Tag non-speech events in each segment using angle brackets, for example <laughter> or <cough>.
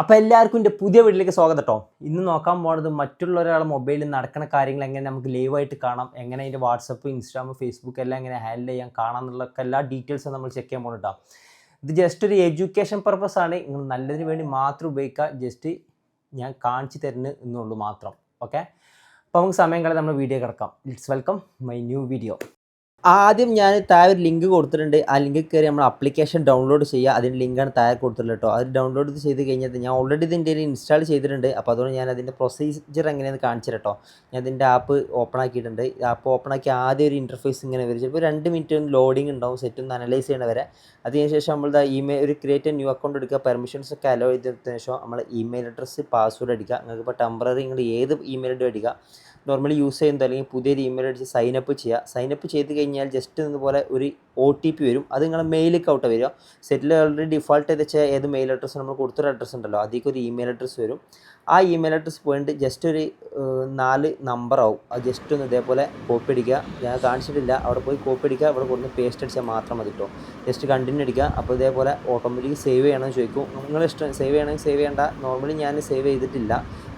അപ്പോൾ എല്ലാവർക്കും എന്റെ പുതിയ വീട്ടിലേക്ക് സ്വാഗതം കേട്ടോ ഇന്ന് നോക്കാൻ പോകുന്നത് മറ്റുള്ള ഒരാളെ മൊബൈലിൽ നടക്കുന്ന കാര്യങ്ങൾ എങ്ങനെ നമുക്ക് ലൈവായിട്ട് കാണാം എങ്ങനെ അതിന്റെ വാട്സപ്പ് ഇൻസ്റ്റാഗ്രാം ഫേസ്ബുക്ക് എല്ലാം എങ്ങനെ ഹാൻഡിൽ ചെയ്യാൻ കാണാം എന്നുള്ളതൊക്കെ എല്ലാ ഡീറ്റെയിൽസും നമ്മൾ ചെക്ക് ചെയ്യാൻ പോകുന്നുണ്ടോ ഇത് ജസ്റ്റ് ഒരു എഡ്യൂക്കേഷൻ പർപ്പസ് ആണ്. നിങ്ങൾ നല്ലതിന് വേണ്ടി മാത്രം ഉപയോഗിക്കുക. ജസ്റ്റ് ഞാൻ കാണിച്ചു തരുന്നു എന്നുള്ളൂ മാത്രം. ഓക്കെ അപ്പോൾ നമുക്ക് സമയം കളി നമ്മൾ വീഡിയോ കിടക്കാം. It's welcome my new video ആദ്യം ഞാൻ താഴെ ഒരു ലിങ്ക് കൊടുത്തിട്ടുണ്ട്. ആ ലിങ്കിൽ കയറി നമ്മൾ അപ്ലിക്കേഷൻ ഡൗൺലോഡ് ചെയ്യുക. അതിന്റെ ലിങ്കാണ് താഴെ കൊടുത്തിട്ടുള്ളത് കേട്ടോ. അത് ഡൗൺലോഡ് ചെയ്ത് കഴിഞ്ഞാൽ ഞാൻ ഓൾറെഡി ഇതിന്റെ ഇൻസ്റ്റാൾ ചെയ്തിട്ടുണ്ട്. അപ്പോൾ അതുകൊണ്ട് ഞാൻ അതിന്റെ പ്രൊസീജിയർ എങ്ങനെയെന്ന് കാണിച്ചു ഞാൻ അതിന്റെ ആപ്പ് ഓപ്പൺ ആക്കിയിട്ടുണ്ട്. ആപ്പ് ഓപ്പൺ ആക്കി ആദ്യം ഒരു ഇന്റർഫേസ് ഇങ്ങനെ വരും. ചിലപ്പോൾ രണ്ട് മിനിറ്റ് ഒന്ന് ലോഡിംഗ് ഉണ്ടാവും. സെറ്റ് ഒന്ന് അനലൈസ് ചെയ്യണ വരെ. അതിന് ശേഷം നമ്മൾ ഇമെയിൽ ഒരു ക്രിയേറ്റ് ന്യൂ അക്കൗണ്ട് എടുക്കുക. പെർമിഷൻസ് ഒക്കെ അലോ ചെയ്തതിന് ശേഷം നമ്മൾ ഇമെയിൽ അഡ്രസ്സ് പാസ്വേഡ് അടിക്കുക. നിങ്ങൾക്ക് ഇപ്പോൾ ടെമ്പററി നിങ്ങൾ ഏത് ഇമെയിൽ അടിക്കുക നോർമലി യൂസ് ചെയ്യുന്നത് അല്ലെങ്കിൽ പുതിയൊരു ഇമെയിൽ അടിച്ച് സൈനപ്പ് ചെയ്യുക. സൈനപ്പ് ചെയ്ത് കഴിഞ്ഞാൽ ജസ്റ്റ് ഇതുപോലെ ഒരു ഒ ടി പി വരും. അത് നിങ്ങളുടെ മെയിലേക്ക് ഔട്ട് വരിക. സെറ്റിൽ ഓൾറെഡി ഡിഫോൾട്ട് ചെയ്ത് വെച്ചാൽ ഏത് മെയിൽ അഡ്രസ്സ് നമ്മൾ കൊടുത്തൊരു അഡ്രസ്സ് ഉണ്ടല്ലോ അതിലേക്ക് ഒരു ഇമെയിൽ അഡ്രസ്സ് വരും. ആ ഇമെയിൽ അഡ്രസ്സ് പോയിട്ട് ജസ്റ്റ് ഒരു നാല് നമ്പർ ആവും. അത് ജസ്റ്റ് ഒന്ന് ഇതേപോലെ കോപ്പി അടിക്കുക. ഞാൻ കാണിച്ചിട്ടില്ല. അവിടെ പോയി കോപ്പി അടിക്കുക. അവിടെ കൊടുത്ത് പേസ്റ്റ് അടിച്ചാൽ മാത്രം മതി കേട്ടോ ജസ്റ്റ് കണ്ടിന്യൂ അടിക്കുക. അപ്പോൾ ഇതേപോലെ ഓട്ടോമാറ്റിക് സേവ് ചെയ്യണമെന്ന് ചോദിക്കും. നിങ്ങൾ ഇഷ്ടം സേവ് ചെയ്യണമെങ്കിൽ സേവ് ചെയ്യേണ്ട. നോർമലി ഞാൻ സേവ് ചെയ്തിട്ടില്ല.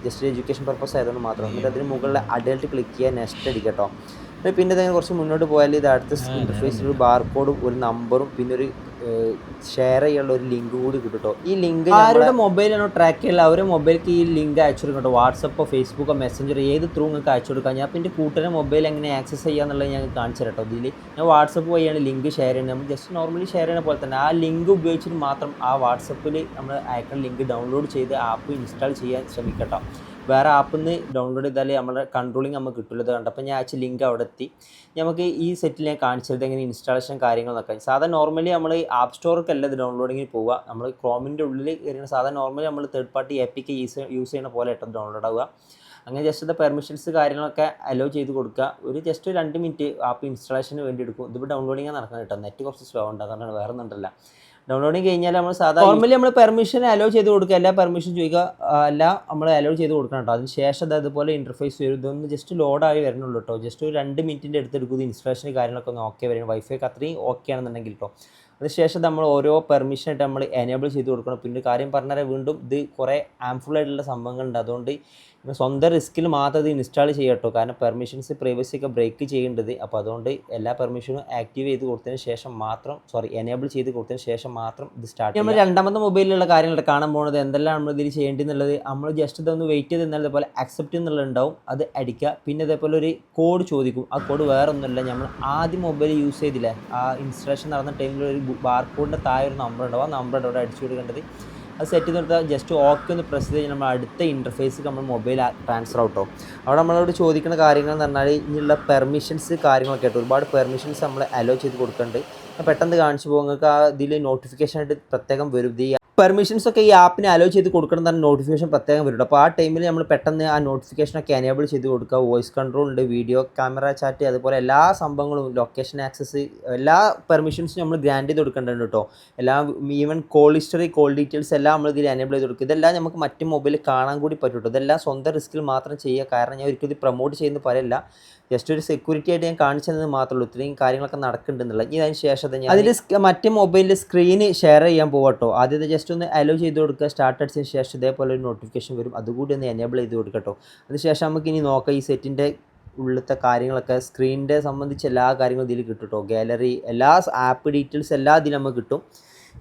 ജസ്റ്റ് എഡ്യൂക്കേഷൻ പർപ്പസ് ആയതുകൊണ്ട് മാത്രം. എന്നിട്ട് അതിന് മുകളിൽ അഡൽട്ട് ക്ലിക്ക് ചെയ്യുക. നെക്സ്റ്റ് അടിക്കുക കേട്ടോ എന്നിട്ട് പിന്നെ ഇതങ്ങനെ കുറച്ച് മുന്നോട്ട് പോയാൽ ഇത് അടുത്ത ഇന്റർഫേസിൽ ഒരു ബാർകോഡും ഒരു നമ്പറും പിന്നെ ഒരു ഷെയർ ചെയ്യാനുള്ള ഒരു ലിങ്ക് കൂടി കിട്ടും ഈ ലിങ്ക് ആരുടെ മൊബൈലാണോ ട്രാക്ക് ചെയ്യുന്നത് അവരുടെ മൊബൈലിലേക്ക് ഈ ലിങ്ക് അയച്ചു കൊടുക്കും കേട്ടോ. വാട്സപ്പോ ഫേസ്ബുക്കോ മെസ്സഞ്ചർ ഏത് ത്രൂ നിങ്ങൾക്ക് അയച്ചു കൊടുക്കാം. ഞാൻ പിന്നെ കൂട്ടുകാരെ മൊബൈൽ എങ്ങനെ ആക്സസ് ചെയ്യാന്നുള്ളത് ഞാൻ കാണിച്ചു തരട്ടോ. ഇതിൽ ഞാൻ വാട്സപ്പ് വഴിയാണ് ലിങ്ക് ഷെയർ ചെയ്യുന്നത്. നമ്മൾ ജസ്റ്റ് നോർമലി ഷെയർ ചെയ്യുന്ന പോലെ തന്നെ ആ ലിങ്ക് ഉപയോഗിച്ചിട്ട് മാത്രം ആ വാട്സപ്പിൽ നമ്മൾ അയക്കുന്ന ലിങ്ക് ഡൗൺലോഡ് ചെയ്ത് ആപ്പ് ഇൻസ്റ്റാൾ ചെയ്യാൻ ശ്രമിക്കട്ടോ. വേറെ ആപ്പിൽ നിന്ന് ഡൗൺലോഡ് ചെയ്താലേ നമ്മുടെ കൺട്രോളിങ് നമുക്ക് കിട്ടില്ല കണ്ടപ്പോൾ ഞാൻ അയച്ച ലിങ്ക് അവിടെ എത്തി. നമുക്ക് ഈ സെറ്റിൽ ഞാൻ കാണിച്ചത് എങ്ങനെ ഇൻസ്റ്റാളേഷൻ കാര്യങ്ങളൊക്കെ സാധാരണ നോർമലി നമ്മൾ ആപ്പ് സ്റ്റോർക്ക് ഇത് ഡൗൺലോഡിങ്ങിന് പോവുക. നമ്മൾ ക്രോമിന്റെ ഉള്ളിൽ കയറിയാണ് സാധാരണ നോർമലി നമ്മൾ തേർഡ് പാർട്ടി ആപ്പിക്ക് യൂസ് യൂസ് ചെയ്യുന്ന പോലെ കേട്ടോ ഡൗൺലോഡ് ആവുക. അങ്ങനെ ജസ്റ്റ് ഇത് പെർമിഷൻസ് കാര്യങ്ങളൊക്കെ അലോ ചെയ്ത് കൊടുക്കുക. ഒരു ജസ്റ്റ് രണ്ട് മിനിറ്റ് ആപ്പ് ഇൻസ്റ്റാളേഷന് വേണ്ടി എടുക്കും. ഇതിപ്പോൾ ഡൗൺലോഡിങ് നടക്കണം കേട്ടോ. നെറ്റ് കുറച്ച് സ്ലോ ഉണ്ട് അതുകൊണ്ടാണ് വേറെ ഒന്നുണ്ടല്ല ഡൗൺലോഡിങ് കഴിഞ്ഞാൽ നമ്മൾ സാധാരണ നോർമലി നമ്മൾ പെർമിഷൻ അലോ ചെയ്ത് കൊടുക്കുക. എല്ലാ പെർമിഷൻ ചോദിക്കുക എല്ലാം നമ്മൾ അലോ ചെയ്ത് കൊടുക്കണം കേട്ടോ. അതിന് ശേഷം അത് അതുപോലെ ഇന്റർഫേസ് വരും. ഇതൊന്ന് ജസ്റ്റ് ലോഡായി വരണുള്ളൂ കേട്ടോ. ജസ്റ്റ് ഒരു രണ്ട് മിനിറ്റിന്റെ അടുത്ത് എടുക്കുന്നത് ഇൻസ്റ്റാളേഷൻ കാര്യങ്ങളൊക്കെ ഒന്ന് ഓക്കെ വരും. വൈഫൈ ഒക്കെ അത്രയും ഓക്കെ ആണെന്നുണ്ടെങ്കിൽ കേട്ടോ. അതിനുശേഷം നമ്മൾ ഓരോ പെർമിഷൻ ആയിട്ട് നമ്മൾ എനേബിൾ ചെയ്ത് കൊടുക്കണം. പിന്നെ കാര്യം പറഞ്ഞാൽ വീണ്ടും ഇത് കുറേ ആംഫുൾ ആയിട്ടുള്ള സംഭവങ്ങളുണ്ട്. അതുകൊണ്ട് നിങ്ങൾ സ്വന്തം റിസ്കിൽ മാത്രം ഇത് ഇൻസ്റ്റാൾ ചെയ്യട്ടോ. കാരണം പെർമിഷൻസ് പ്രൈവസി ഒക്കെ ബ്രേക്ക് ചെയ്യേണ്ടത്. അപ്പോൾ അതുകൊണ്ട് എല്ലാ പെർമിഷനും ആക്റ്റീവ് ചെയ്ത് കൊടുത്തതിന് ശേഷം മാത്രം സോറി എനേബിൾ ചെയ്ത് കൊടുത്തതിന് ശേഷം മാത്രം ഇത് സ്റ്റാർട്ട് നമ്മൾ രണ്ടാമത്തെ മൊബൈലിലുള്ള കാര്യങ്ങൾ കാണാൻ പോകുന്നത് എന്തെല്ലാം നമ്മൾ ഇതിൽ ചെയ്യേണ്ടതെന്നുള്ളത്? നമ്മൾ ജസ്റ്റ് ഇതൊന്ന് വെയിറ്റ് ചെയ്ത് എന്നാൽ പോലെ അക്സെപ്റ്റ് എന്നുള്ളത് ഉണ്ടാവും. അത് അടിക്കുക. പിന്നെ ഇതേപോലെ ഒരു കോഡ് ചോദിക്കും. ആ കോഡ് വേറെ ഒന്നുമില്ല നമ്മൾ ആദ്യം മൊബൈൽ യൂസ് ചെയ്തില്ലേ? ആ ഇൻസ്റ്റാളേഷൻ നടന്ന ടൈമിൽ ഒരു ബാർ കോഡിന്റെ താഴെ ഒരു നമ്പർ ഉണ്ടാവും. ആ നമ്പർ അവിടെ അടിച്ചു കൊടുക്കേണ്ടത്. അത് സെറ്റ് ചെയ്ത് കൊടുത്താൽ ജസ്റ്റ് ഓക്കെ ഒന്ന് പ്രസ് ചെയ്ത് നമ്മൾ അടുത്ത ഇന്റർഫേസ് നമ്മൾ മൊബൈൽ ട്രാൻസ്ഫർ ഔട്ടോ അവിടെ നമ്മളോട് ചോദിക്കുന്ന കാര്യങ്ങൾ എന്ന് പറഞ്ഞാൽ ഇനിയുള്ള പെർമിഷൻസ് കാര്യങ്ങളൊക്കെ ആയിട്ട് ഒരുപാട് പെർമിഷൻസ് നമ്മൾ അലോ ചെയ്ത് കൊടുക്കുന്നുണ്ട് പെട്ടെന്ന് കാണിച്ചു പോകും നിങ്ങൾക്ക് ആ ഇതിൽ നോട്ടിഫിക്കേഷൻ ആയിട്ട് പ്രത്യേകം വരും. പെർമിഷൻസ് ഒക്കെ ഈ ആപ്പിന് അലോ ചെയ്ത് കൊടുക്കണം തന്നെ നോട്ടിഫിക്കേഷൻ പ്രത്യേകം വരും അപ്പോൾ ആ ടൈമിൽ നമ്മൾ പെട്ടെന്ന് ആ നോട്ടിഫിക്കേഷൻ ഒക്കെ എനേബിൾ ചെയ്ത് കൊടുക്കുക. വോയിസ് കൺട്രോൾ ഉണ്ട് വീഡിയോ ക്യാമറ ചാറ്റ് അതുപോലെ എല്ലാ സംഭവങ്ങളും ലൊക്കേഷൻ ആക്സസ് എല്ലാ പെർമിഷൻസും നമ്മൾ ഗ്രാൻഡ് ചെയ്ത് കൊടുക്കേണ്ടതുണ്ട് കേട്ടോ. എല്ലാ even call history call details എല്ലാം നമ്മൾ ഇതിൽ എനേബിൾ ചെയ്ത് കൊടുക്കുക. ഇതെല്ലാം നമുക്ക് മറ്റു മൊബൈലിൽ കാണാൻ കൂടി പറ്റും ഇതെല്ലാം സ്വന്തം റിസ്കിൽ മാത്രം ചെയ്യുക. കാരണം ഞാൻ ഒരിക്കലും ഇത് പ്രൊമോട്ട് ചെയ്യുന്ന പറയല്ല. ജസ്റ്റ് ഒരു സെക്യൂരിറ്റി ആയിട്ട് ഞാൻ കാണിച്ചതെന്ന് മാത്രമേ ഉള്ളൂ. ഇത്രയും കാര്യങ്ങളൊക്കെ നടക്കുന്നുണ്ടെന്നുള്ളത് ഇനി അതിന് ശേഷം അതിൽ മറ്റേ മൊബൈലിൽ സ്ക്രീന് ഷെയർ ചെയ്യാൻ പോകട്ടോ ആദ്യത്തെ ജസ്റ്റ് ഒന്ന് അലോ ചെയ്ത് കൊടുക്കുക. സ്റ്റാർട്ട് അടിച്ചതിന് ശേഷം ഇതേപോലെ ഒരു നോട്ടിഫിക്കേഷൻ വരും. അതുകൂടി ഒന്ന് എനേബിൾ ചെയ്ത് കൊടുക്കട്ടോ അതിനുശേഷം നമുക്ക് ഇനി നോക്കാം ഈ സെറ്റിന്റെ ഉള്ളത്തെ കാര്യങ്ങളൊക്കെ. സ്ക്രീനിന്റെ സംബന്ധിച്ച് എല്ലാ കാര്യങ്ങളും ഇതിൽ കിട്ടും കേട്ടോ. ഗാലറി എല്ലാ ആപ്പ് ഡീറ്റെയിൽസ് എല്ലാ ഇതിലും നമുക്ക് കിട്ടും.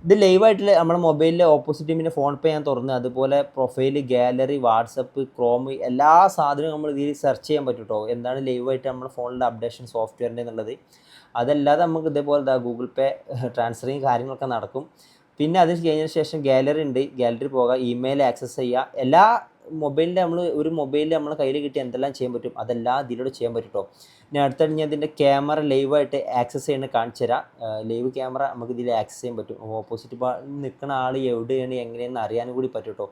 ഇത് ലൈവായിട്ട് നമ്മുടെ മൊബൈലിലെ ഓപ്പോസിറ്റ് ടീമിന്റെ ഫോൺ പേ ഞാൻ തുറന്ന്. അതുപോലെ പ്രൊഫൈൽ ഗാലറി വാട്സപ്പ് ക്രോം എല്ലാ സാധനവും നമ്മൾ ഇതിൽ സെർച്ച് ചെയ്യാൻ പറ്റും കേട്ടോ. എന്താണ് ലൈവായിട്ട് നമ്മുടെ ഫോണിലെ അപ്ഡേഷൻ സോഫ്റ്റ്വെയറിന്റെ എന്നുള്ളത്. അതല്ലാതെ നമുക്ക് ഇതേപോലെ ഇതാ ഗൂഗിൾ പേ ട്രാൻസ്ഫറിങ് കാര്യങ്ങളൊക്കെ നടക്കും. പിന്നെ അത് കഴിഞ്ഞതിന് ശേഷം ഗാലറി ഉണ്ട്. ഗാലറി പോകാം ഇമെയിൽ ആക്സസ് ചെയ്യുക എല്ലാ മൊബൈലിന്റെ നമ്മൾ ഒരു മൊബൈലിൽ നമ്മളെ കയ്യിൽ കിട്ടി എന്തെല്ലാം ചെയ്യാൻ പറ്റും? അതെല്ലാം ഇതിലൂടെ ചെയ്യാൻ പറ്റും കേട്ടോ അടുത്തത് അടുത്തായിട്ട് ഞാൻ ഇതിന്റെ ക്യാമറ ലൈവായിട്ട് ആക്സസ് ചെയ്യുന്നത് കാണിച്ചു തരാം. ലൈവ് ക്യാമറ നമുക്ക് ഇതിൽ ആക്സസ് ചെയ്യാൻ പറ്റും. ഓപ്പോസിറ്റ് നിൽക്കുന്ന ആൾ എവിടെയാണ് എങ്ങനെയെന്ന് അറിയാനും കൂടി പറ്റും കേട്ടോ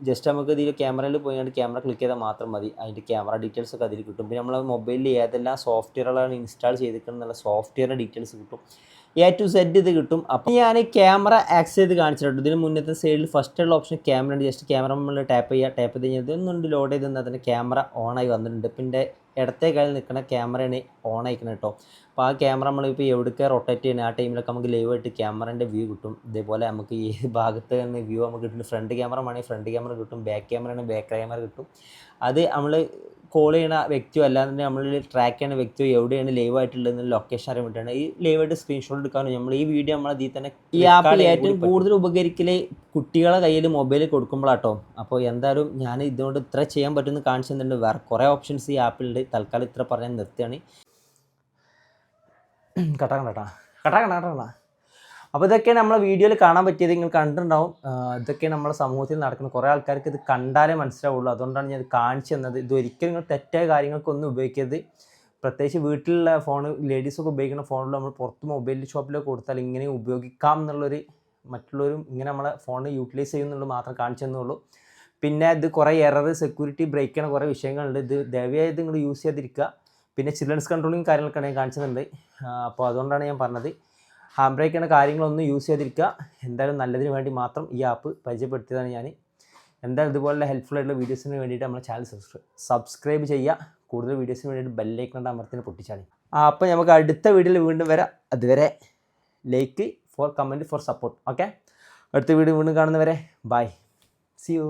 ജസ്റ്റ് നമുക്ക് ഇതിൽ ക്യാമറയിൽ പോയിട്ട് ക്യാമറ ക്ലിക്ക് ചെയ്താൽ മാത്രം മതി. അതിന്റെ ക്യാമറ ഡീറ്റെയിൽസ് ഒക്കെ അതിൽ കിട്ടും. പിന്നെ നമ്മളെ മൊബൈലിൽ ഏതെല്ലാം സോഫ്റ്റ്വെയറുകളാണ് ഇൻസ്റ്റാൾ ചെയ്തിട്ടുണ്ടെന്നുള്ള സോഫ്റ്റ്വെയറിന്റെ ഡീറ്റെയിൽസ് കിട്ടും. എ ടു സെഡ് ഇത് കിട്ടും. അപ്പോൾ ഞാൻ ക്യാമറ ആക്സ് ചെയ്ത് കാണിച്ചിട്ടുണ്ട്. ഇതിന് മുന്നത്തെ സൈഡിൽ ഫസ്റ്റ് ഉള്ള ഓപ്ഷൻ ക്യാമറ ഉണ്ട്. ജസ്റ്റ് ക്യാമറ നമ്മൾ ടാപ്പ് ചെയ്യുക ടാപ്പ് ചെയ്ത് കഴിഞ്ഞാൽ ഇതൊന്നുണ്ട് ലോഡ് ചെയ്ത് തന്നാൽ തന്നെ ക്യാമറ ഓണായി വന്നിട്ടുണ്ട്. ഇപ്പം എന്റെ ഇടത്തെ കയ്യിൽ നിൽക്കുന്ന ക്യാമറയാണ് ഓൺ ആയിക്കണം കേട്ടോ അപ്പോൾ ആ ക്യാമറ നമ്മളിപ്പോൾ എവിടേക്ക് റൊട്ടേറ്റ് ചെയ്യണം ആ ടൈമിലൊക്കെ നമുക്ക് ലൈവ് ആയിട്ട് ക്യാമറേന്റെ വ്യൂ കിട്ടും. ഇതേപോലെ നമുക്ക് ഈ <laughs> ഭാഗത്ത് നിന്ന് വ്യൂ നമുക്ക് കിട്ടും. ഫ്രണ്ട് ക്യാമറ വേണമെങ്കിൽ ഫ്രണ്ട് ക്യാമറ കിട്ടും ബാക്ക് ക്യാമറ ബാക്ക് ക്യാമറ കിട്ടും. അത് നമ്മൾ കോൾ ചെയ്യുന്ന വ്യക്തിയോ അല്ലാതെ നമ്മൾ ട്രാക്ക് ചെയ്യുന്ന വ്യക്തിയോ എവിടെയാണ് ലൈവ് ആയിട്ടുള്ളതെന്ന് ലൊക്കേഷൻ അറിയാൻ വേണ്ടിയിട്ടാണ് ഈ ലൈവ് ആയിട്ട് സ്ക്രീൻഷോട്ട് എടുക്കാനും നമ്മൾ ഈ വീഡിയോ നമ്മൾ അതിൽ തന്നെ ഈ ആപ്പിൽ ഏറ്റവും കൂടുതൽ ഉപകരിക്കലേ കുട്ടികളെ കയ്യിൽ മൊബൈൽ കൊടുക്കുമ്പോഴാട്ടോ അപ്പോൾ എന്തായാലും ഞാൻ ഇതുകൊണ്ട് ഇത്ര ചെയ്യാൻ പറ്റുന്ന കാണിച്ചു തന്നിട്ടുണ്ട്. വേറെ കുറേ ഓപ്ഷൻസ് ഈ ആപ്പിലുണ്ട് തൽക്കാലം ഇത്ര പറയാൻ നിർത്തുകയാണ്. കട്ടാ. കണ്ടാ കട്ടാ കണ്ടാ അപ്പോൾ ഇതൊക്കെ നമ്മളെ വീഡിയോയിൽ കാണാൻ പറ്റിയത്. നിങ്ങൾ കണ്ടിട്ടുണ്ടാവും. ഇതൊക്കെ നമ്മുടെ സമൂഹത്തിൽ നടക്കുന്ന കുറേ ആൾക്കാർക്ക് ഇത് കണ്ടാലേ മനസ്സിലാവുള്ളൂ. അതുകൊണ്ടാണ് ഞാൻ ഇത് കാണിച്ചു തന്നത്. ഇത് ഒരിക്കലും നിങ്ങൾ തെറ്റായ കാര്യങ്ങൾക്കൊന്നും ഉപയോഗിക്കരുത്. പ്രത്യേകിച്ച് വീട്ടിലുള്ള ഫോൺ ലേഡീസൊക്കെ ഉപയോഗിക്കുന്ന ഫോണിൽ നമ്മൾ പുറത്ത് മൊബൈൽ ഷോപ്പിലൊക്കെ കൊടുത്താൽ ഇങ്ങനെ ഉപയോഗിക്കാം എന്നുള്ളൊരു മറ്റുള്ളവരും ഇങ്ങനെ നമ്മളെ ഫോൺ യൂട്ടിലൈസ് ചെയ്യുന്നുള്ളൂ മാത്രം കാണിച്ചു തന്നുള്ളൂ. പിന്നെ ഇത് കുറേ എറർ സെക്യൂരിറ്റി ബ്രേക്ക് ചെയ്യണ കുറേ വിഷയങ്ങളുണ്ട്. ഇത് ദയവായി നിങ്ങൾ യൂസ് ചെയ്തിരിക്കുക പിന്നെ ചിൽഡ്രൻസ് കൺട്രോളിങ് കാര്യങ്ങളൊക്കെ ഞാൻ കാണിച്ചിട്ടുണ്ട് അപ്പോൾ അതുകൊണ്ടാണ് ഞാൻ പറഞ്ഞത്. ഹാൻഡ് ബ്രേക്ക് ചെയ്യുന്ന കാര്യങ്ങളൊന്നും യൂസ് ചെയ്തിരിക്കുക എന്തായാലും നല്ലതിന് വേണ്ടി മാത്രം ഈ ആപ്പ് പരിചയപ്പെടുത്തിയതാണ് ഞാൻ എന്തായാലും ഇതുപോലുള്ള ഹെൽപ്ഫുൾ ആയിട്ടുള്ള വീഡിയോസിന് വേണ്ടിയിട്ട് നമ്മുടെ ചാനൽ സബ്സ്ക്രൈബ് സബ്സ്ക്രൈബ് ചെയ്യുക. കൂടുതൽ വീഡിയോസിന് വേണ്ടിയിട്ട് ബെല്ലൈക്കണ്ട അമർത്തിന് പൊട്ടിച്ചാണ്. അപ്പോൾ നമുക്ക് അടുത്ത വീഡിയോയിൽ വീണ്ടും വരാം. അതുവരെ like for comment for support okay അടുത്ത വീഡിയോ വീണ്ടും കാണുന്നവരെ ബൈ സി യു